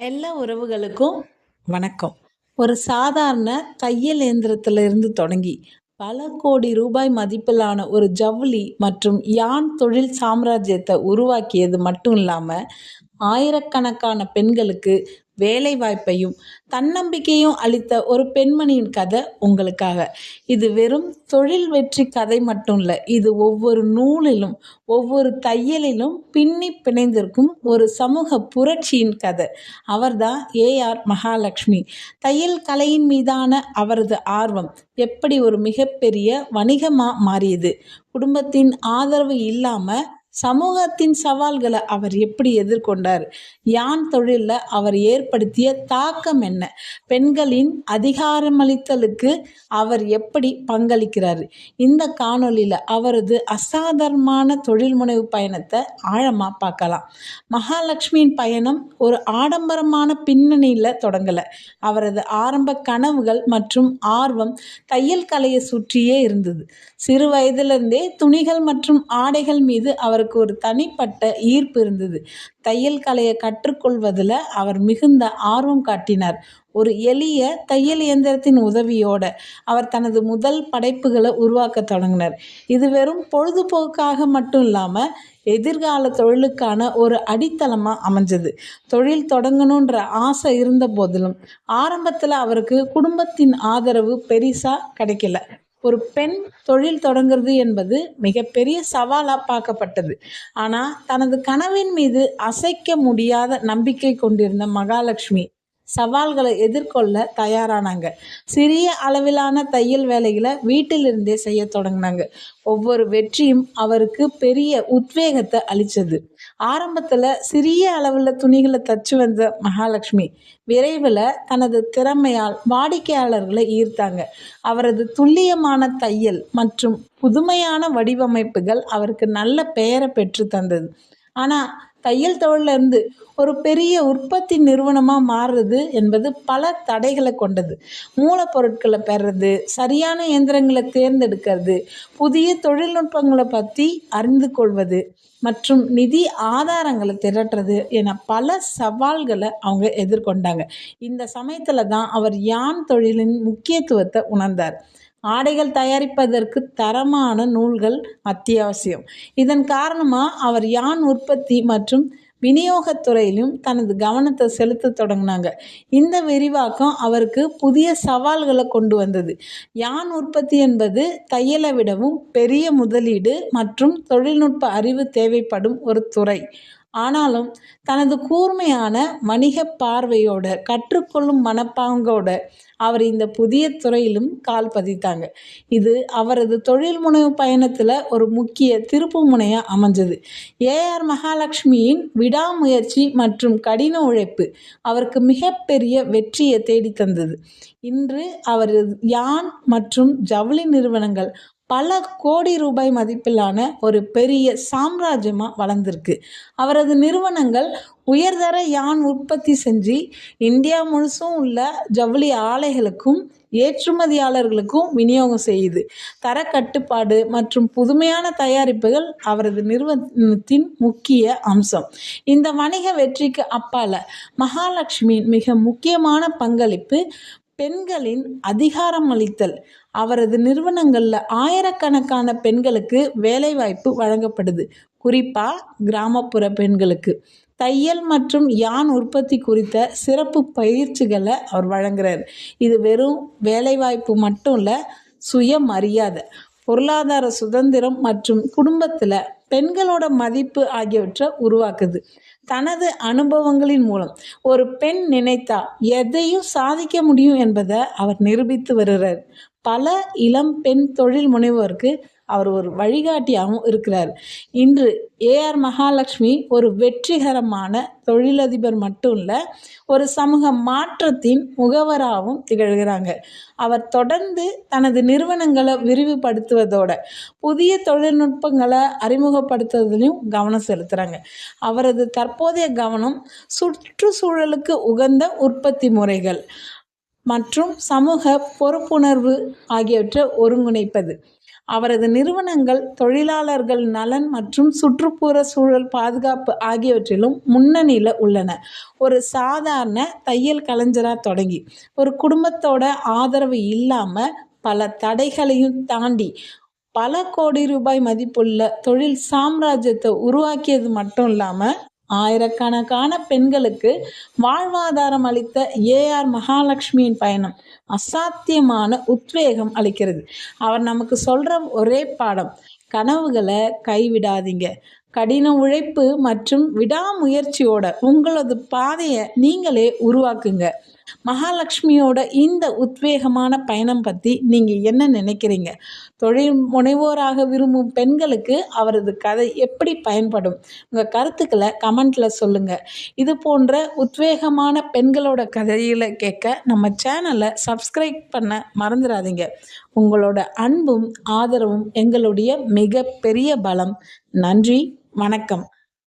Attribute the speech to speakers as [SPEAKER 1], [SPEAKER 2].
[SPEAKER 1] எல்லா உறவுகளுக்கும் வணக்கம். ஒரு சாதாரண தையல் இயந்திரத்திலிருந்து தொடங்கி பல கோடி ரூபாய் மதிப்பிலான ஒரு ஜவுளி மற்றும் யான் தொழில் சாம்ராஜ்யத்தை உருவாக்கியது மட்டும் இல்லாமல் ஆயிரக்கணக்கான பெண்களுக்கு வேலை வாய்ப்பையும் தன்னம்பிக்கையும் அளித்த ஒரு பெண்மணியின் கதை உங்களுக்காக. இது வெறும் தொழில் வெற்றி கதை மட்டும் இல்லை இது ஒவ்வொரு நூலிலும் ஒவ்வொரு தையலிலும் பின்னி பிணைந்திருக்கும் ஒரு சமூக புரட்சியின் கதை. அவர்தான் ஏஆர் மகாலட்சுமி. தையல் கலையின் மீதான அவரது ஆர்வம் எப்படி ஒரு மிகப்பெரிய வணிகமாக மாறியது? குடும்பத்தின் ஆதரவு இல்லாமல் சமூகத்தின் சவால்களை அவர் எப்படி எதிர்கொண்டார்? யான் தொழிலில் அவர் ஏற்படுத்திய தாக்கம் என்ன? பெண்களின் அதிகாரமளித்தலுக்கு அவர் எப்படி பங்களிக்கிறார்? இந்த காணொலியில் அவரது அசாதாரணமான தொழில் முனைவு பயணத்தை ஆழமாக பார்க்கலாம். மகாலட்சுமியின் பயணம் ஒரு ஆடம்பரமான பின்னணியில் தொடங்கலை. அவரது ஆரம்ப கனவுகள் மற்றும் ஆர்வம் தையல் கலையை சுற்றியே இருந்தது. சிறு வயதிலிருந்தே துணிகள் மற்றும் ஆடைகள் மீது அவர் அவருக்கு ஒரு தனிப்பட்ட ஈர்ப்பு இருந்தது. தையல் கலையை கற்றுக்கொள்வதில் அவர் மிகுந்த ஆர்வம் காட்டினார். ஒரு எளிய தையல் இயந்திரத்தின் உதவியோட அவர் தனது முதல் படைப்புகளை உருவாக்க தொடங்கினார். இது வெறும் பொழுதுபோக்காக மட்டும் இல்லாமல் எதிர்கால தொழிலுக்கான ஒரு அடித்தளமாக அமைஞ்சது. தொழில் தொடங்கணுன்ற ஆசை இருந்த போதிலும் ஆரம்பத்தில் அவருக்கு குடும்பத்தின் ஆதரவு பெரிசா கிடைக்கல. ஒரு பெண் தொழில் தொடங்குறது என்பது மிகப்பெரிய சவாலாக பார்க்கப்பட்டது. ஆனால் தனது கனவின் மீது அசைக்க முடியாத நம்பிக்கை கொண்டிருந்த மகாலட்சுமி சவால்களை எதிர்கொள்ள தயாரானாங்க. சிறிய அளவிலான தையல் வேலைகளை வீட்டிலிருந்தே செய்ய தொடங்கினாங்க. ஒவ்வொரு வெற்றியும் அவருக்கு பெரிய உத்வேகத்தை அளித்தது. ஆரம்பத்தில் சிறிய அளவில் துணிகளை தச்சு வந்த மகாலட்சுமி விரைவில் தனது திறமையால் வாடிக்கையாளர்களை ஈர்த்தாங்க. அவரது துல்லியமான தையல் மற்றும் புதுமையான வடிவமைப்புகள் அவருக்கு நல்ல பெயரை பெற்று தந்தது. ஆனால் தையல் தொழிலிருந்து ஒரு பெரிய உற்பத்தி நிறுவனமாக மாறுறது என்பது பல தடைகளை கொண்டது. மூலப்பொருட்களை பெறுறது சரியான இயந்திரங்களை தேர்ந்தெடுக்கிறது புதிய தொழில்நுட்பங்களை பற்றி அறிந்து கொள்வது மற்றும் நிதி ஆதாரங்களை திரட்டுறது என பல சவால்களை அவங்க எதிர்கொண்டாங்க. இந்த சமயத்தில் தான் அவர் யான் தொழிலின் முக்கியத்துவத்தை உணர்ந்தார். ஆடைகள் தயாரிப்பதற்கு தரமான நூல்கள் அத்தியாவசியம். இதன் காரணமாக அவர் யான் உற்பத்தி மற்றும் விநியோகத்துறையிலும் தனது கவனத்தை செலுத்த தொடங்கினாங்க. இந்த விரிவாக்கம் அவருக்கு புதிய சவால்களை கொண்டு வந்தது. யான் உற்பத்தி என்பது தையலை விடவும் பெரிய முதலீடு மற்றும் தொழில்நுட்ப அறிவு தேவைப்படும் ஒரு துறை. ஆனாலும் தனது கூர்மையான வணிக பார்வையோட கற்றுக்கொள்ளும் மனப்பாங்கோட அவர் இந்த புதிய துறையிலும் கால் பதித்தாங்க. இது அவரது தொழில் முனைவு பயணத்தில் ஒரு முக்கிய திருப்பு முனையாக அமைஞ்சது. ஏஆர் மகாலட்சுமியின் விடாமுயற்சி மற்றும் கடின உழைப்பு அவருக்கு மிகப்பெரிய வெற்றியை தேடி தந்தது இன்று அவரது யான் மற்றும் ஜவுளி நிறுவனங்கள் பல கோடி ரூபாய் மதிப்பிலான ஒரு பெரிய சாம்ராஜ்யமாக வளர்ந்துருக்கு. அவரது நிறுவனங்கள் உயர்தர யான் உற்பத்தி செஞ்சு இந்தியா முழுசும் உள்ள ஜவுளி ஆலைகளுக்கும் ஏற்றுமதியாளர்களுக்கும் விநியோகம் செய்யுது தரக்கட்டுப்பாடு மற்றும் புதுமையான தயாரிப்புகள் அவரது நிறுவனத்தின் முக்கிய அம்சம். இந்த வணிக வெற்றிக்கு அப்பால மகாலட்சுமியின் மிக முக்கியமான பங்களிப்பு பெண்களின் அதிகாரம் அளித்தல் அவரது நிறுவனங்களில் ஆயிரக்கணக்கான பெண்களுக்கு வேலைவாய்ப்பு வழங்கப்படுது. குறிப்பாக கிராமப்புற பெண்களுக்கு. தையல் மற்றும் யான் உற்பத்தி குறித்த சிறப்பு பயிற்சிகளை அவர் வழங்குறார். இது வெறும் வேலைவாய்ப்பு மட்டும் இல்லை சுயமரியாதை பொருளாதார சுதந்திரம் மற்றும் குடும்பத்தில் பெண்களோட மதிப்பு ஆகியவற்றை உருவாக்குது. தனது அனுபவங்களின் மூலம். ஒரு பெண் நினைத்தா எதையும் சாதிக்க முடியும் என்பதை அவர் நிரூபித்து வருகிறார். பல இளம் பெண் தொழில் முனைவோருக்கு அவர் ஒரு வழிகாட்டியாகவும் இருக்கிறார். இன்று ஏஆர் மகாலட்சுமி ஒரு வெற்றிகரமான தொழிலதிபர் மட்டும் இல்லை ஒரு சமூக மாற்றத்தின் முகவராகவும் திகழ்கிறாங்க. அவர் தொடர்ந்து தனது நிறுவனங்களை விரிவுபடுத்துவதோட புதிய தொழில்நுட்பங்களை அறிமுகப்படுத்துவதிலையும் கவனம் செலுத்துகிறாங்க அவரது தற்போதைய கவனம் சுற்றுச்சூழலுக்கு உகந்த உற்பத்தி முறைகள் மற்றும் சமூக பொறுப்புணர்வு ஆகியவற்றை ஒருங்கிணைப்பது. அவரது நிறுவனங்கள் தொழிலாளர்கள் நலன் மற்றும் சுற்றுப்புற சூழல் பாதுகாப்பு ஆகியவற்றிலும் முன்னணியில் உள்ளன. ஒரு சாதாரண தையல் கலைஞராக தொடங்கி ஒரு குடும்பத்தோட ஆதரவு இல்லாமல் பல தடைகளையும் தாண்டி பல கோடி ரூபாய் மதிப்புள்ள தொழில் சாம்ராஜ்யத்தை உருவாக்கியது மட்டும் இல்லாமல் ஆயிரக்கணக்கான பெண்களுக்கு வாழ்வாதாரம் அளித்த ஏஆர் மகாலட்சுமியின் பயணம் அசாத்தியமான உத்வேகம் அளிக்கிறது. அவர் நமக்கு சொல்கிற ஒரே பாடம் கனவுகளை கைவிடாதீங்க. கடின உழைப்பு மற்றும் விடாமுயற்சியோட உங்களது பாதையை நீங்களே உருவாக்குங்க. மகாலட்சுமியோட இந்த உத்வேகமான பயணம் பற்றி நீங்கள் என்ன நினைக்கிறீங்க? தொழில் முனைவோராக விரும்பும் பெண்களுக்கு அவரது கதை எப்படி பயன்படும்? உங்கள் கருத்துக்களை கமெண்ட்டில் சொல்லுங்கள் இது போன்ற உத்வேகமான பெண்களோட கதையில் கேட்க நம்ம சேனலை சப்ஸ்கிரைப் பண்ண மறந்துடாதீங்க. உங்களோட அன்பும் ஆதரவும் எங்களுடைய மிக பெரிய பலம். நன்றி வணக்கம்.